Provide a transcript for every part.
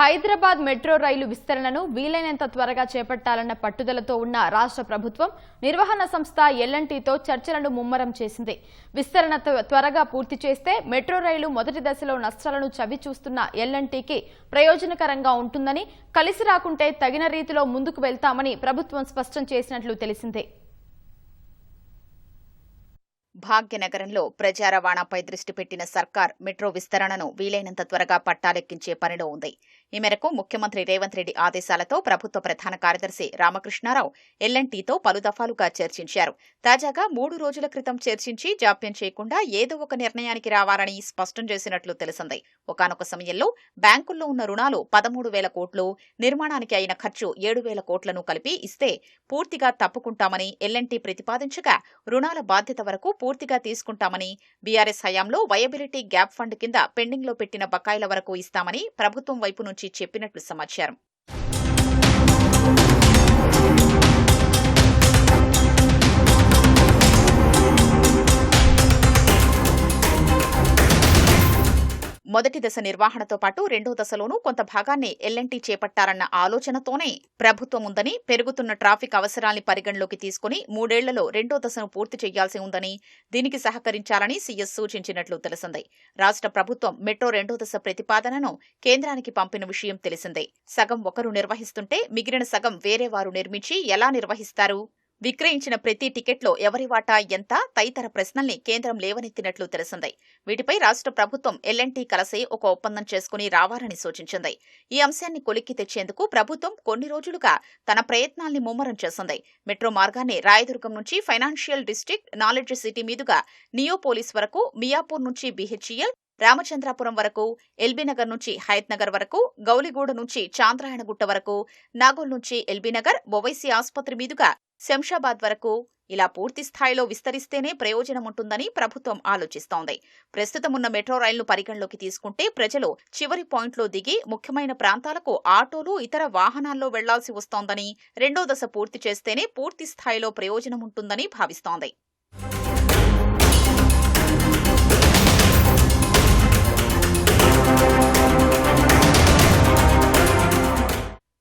Hyderabad metro రైలు విస్తరణను వీలైనంత త్వరగా చేపట్టాలన్న పట్టుదలతో ఉన్న రాష్ట్ర ప్రభుత్వం నిర్వహణ సంస్థ ఎల్ఎన్టీతో చర్చలను ముమ్మరం చేసింది. విస్తరణ త్వ- త్వరగా పూర్తి చేస్తే మెట్రో రైలు మొదటి దశలో నష్టాలను చవి చూస్తున్న ఎల్ఎన్టీకి ప్రయోజనకరంగా ఉంటుందని కలిసి రాకుంటే తగిన రీతిలో ముందుకు వెళ్తామని ప్రభుత్వం స్పష్టం చేసినట్లు తెలిసిందే. భాగ్యనగరంలో ప్రజా రవాణాపై దృష్టి పెట్టిన సర్కార్ మెట్రో విస్తరణను వీలైనంత త్వరగా పట్టాలెక్కించే పనిలో ఉంది. ఈ మేరకు ముఖ్యమంత్రి రేవంత్ రెడ్డి ఆదేశాలతో ప్రభుత్వ ప్రధాన కార్యదర్శి రామకృష్ణారావు ఎల్ఎన్టీతో పలు దఫాలుగా చర్చించారు. తాజాగా మూడు రోజుల క్రితం చర్చించి జాప్యం చేయకుండా ఏదో ఒక నిర్ణయానికి రావాలని స్పష్టం చేసినట్లు తెలిసింది. ఒకానొక సమయంలో బ్యాంకుల్లో ఉన్న రుణాలు పదమూడు వేల కోట్లు నిర్మాణానికి అయిన ఖర్చు ఏడు వేల కోట్లను కలిపి ఇస్తే పూర్తిగా తప్పుకుంటామని ఎల్ఎన్టీ ప్రతిపాదించగా రుణాల బాధ్యత వరకు పూర్తిగా తీసుకుంటామని బీఆర్ఎస్ హయాంలో వయబిలిటీ గ్యాప్ ఫండ్ కింద పెండింగ్లో పెట్టిన బకాయిల వరకు ఇస్తామని ప్రభుత్వం వైపు నుంచి చెప్పినట్లు సమాచారం. మొదటి దశ నిర్వహణతో పాటు రెండో దశలోనూ కొంత భాగాన్ని ఎల్ఎన్టీ చేపట్టారన్న ఆలోచనతోనే ప్రభుత్వం ఉందని పెరుగుతున్న ట్రాఫిక్ అవసరాల్ని పరిగణలోకి తీసుకుని మూడేళ్ళలో రెండో దశను పూర్తి చేయాల్సి ఉందని దీనికి సహకరించాలని సీఎస్ సూచించినట్లు తెలిసిందే. రాష్ట్ర ప్రభుత్వం మెట్రో రెండో దశ ప్రతిపాదనను కేంద్రానికి పంపిన విషయం తెలిసిందే. సగం ఒకరు నిర్వహిస్తుంటే మిగిలిన సగం వేరే వారు నిర్మించి ఎలా నిర్వహిస్తారు? విక్రయించిన ప్రతి టికెట్లో ఎవరి వాటా ఎంత? తదితర ప్రశ్నల్ని కేంద్రం లేవనెత్తినట్లు తెలిసింది. వీటిపై రాష్ట్ర ప్రభుత్వం ఎల్ఎన్టీ కలిసి ఒక ఒప్పందం చేసుకుని రావాలని సూచించింది. ఈ అంశాన్ని కొలిక్కి తెచ్చేందుకు ప్రభుత్వం కొన్ని రోజులుగా తన ప్రయత్నాల్ని ముమ్మరం చేసింది మెట్రో మార్గాన్ని రాయదుర్గం నుంచి ఫైనాన్షియల్ డిస్ట్రిక్ట్ నాలెడ్జ్ సిటీ మీదుగా నియోపోలీస్ వరకు మియాపూర్ నుంచి బీహెచ్ఈఎల్ రామచంద్రాపురం వరకు ఎల్బీనగర్ నుంచి హయత్నగర్ వరకు గౌలిగూడ నుంచి చాంద్రాయణగుట్ట వరకు నాగోల్ నుంచి ఎల్బీనగర్ ఒవైసీ ఆసుపత్రి మీదుగా శంషాబాద్ వరకు ఇలా పూర్తి స్థాయిలో విస్తరిస్తేనే ప్రయోజనం ఉంటుందని ప్రభుత్వం ఆలోచిస్తోంది. ప్రస్తుతం ఉన్న మెట్రో రైలును పరిగణలోకి తీసుకుంటే ప్రజలు చివరి పాయింట్లో దిగి ముఖ్యమైన ప్రాంతాలకు ఆటోలు ఇతర వాహనాల్లో వెళ్ళాల్సి వస్తోందని రెండో దశ పూర్తి చేస్తేనే పూర్తి స్థాయిలో ప్రయోజనం ఉంటుందని భావిస్తోంది.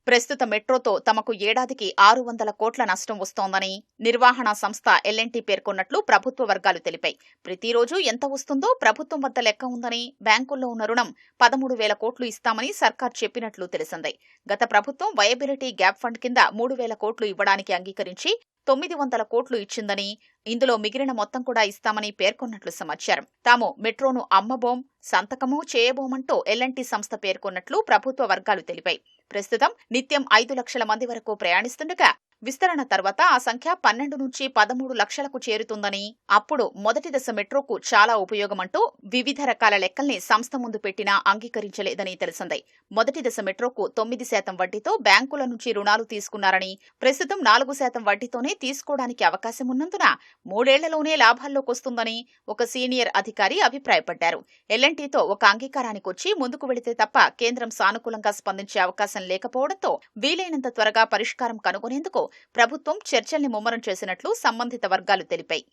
ప్రస్తుత మెట్రోతో తమకు ఏడాదికి ఆరు వందల కోట్ల నష్టం వస్తోందని నిర్వహణ సంస్థ ఎల్ఎన్టీ పేర్కొన్నట్లు ప్రభుత్వ వర్గాలు తెలిపాయి. ప్రతిరోజు ఎంత వస్తుందో ప్రభుత్వం వద్ద లెక్క ఉందని బ్యాంకుల్లో ఉన్న రుణం పదమూడు వేల కోట్లు ఇస్తామని సర్కార్ చెప్పినట్లు తెలిసింది. గత ప్రభుత్వం వయబిలిటీ గ్యాప్ ఫండ్ కింద మూడు వేల కోట్లు ఇవ్వడానికి అంగీకరించి తొమ్మిది వందల కోట్లు ఇచ్చిందని ఇందులో మిగిలిన మొత్తం కూడా ఇస్తామని పేర్కొన్నట్లు సమాచారం. తాము మెట్రోను అమ్మబోం సంతకము చేయబోమంటూ ఎల్ఎన్టీ సంస్థ పేర్కొన్నట్లు ప్రభుత్వ వర్గాలు తెలిపాయి. ప్రస్తుతం నిత్యం ఐదు లక్షల మంది వరకు ప్రయాణిస్తుండగా విస్తరణ తర్వాత ఆ సంఖ్య పన్నెండు నుంచి పదమూడు లక్షలకు చేరుతుందని అప్పుడు మొదటి దశ మెట్రోకు చాలా ఉపయోగమంటూ వివిధ రకాల లెక్కల్ని సంస్థ ముందు పెట్టినా అంగీకరించలేదని తెలిసింది. మొదటి దశ మెట్రోకు తొమ్మిది శాతం వడ్డీతో బ్యాంకుల నుంచి రుణాలు తీసుకున్నారని ప్రస్తుతం నాలుగు శాతం వడ్డీతోనే తీసుకోవడానికి అవకాశం ఉన్నందున మూడేళ్ళలోనే లాభాల్లోకొస్తుందని ఒక సీనియర్ అధికారి అభిప్రాయపడ్డారు. ఎల్ఎన్టీతో ఒక అంగీకారానికి వచ్చి ముందుకు వెళితే తప్ప కేంద్రం సానుకూలంగా స్పందించే అవకాశం లేకపోవడంతో వీలైనంత త్వరగా పరిష్కారం కనుగొనేందుకు ప్రభుత్వం చర్చల్ని ముమ్మరం చేసినట్లు సంబంధిత వర్గాలు తెలిపాయి.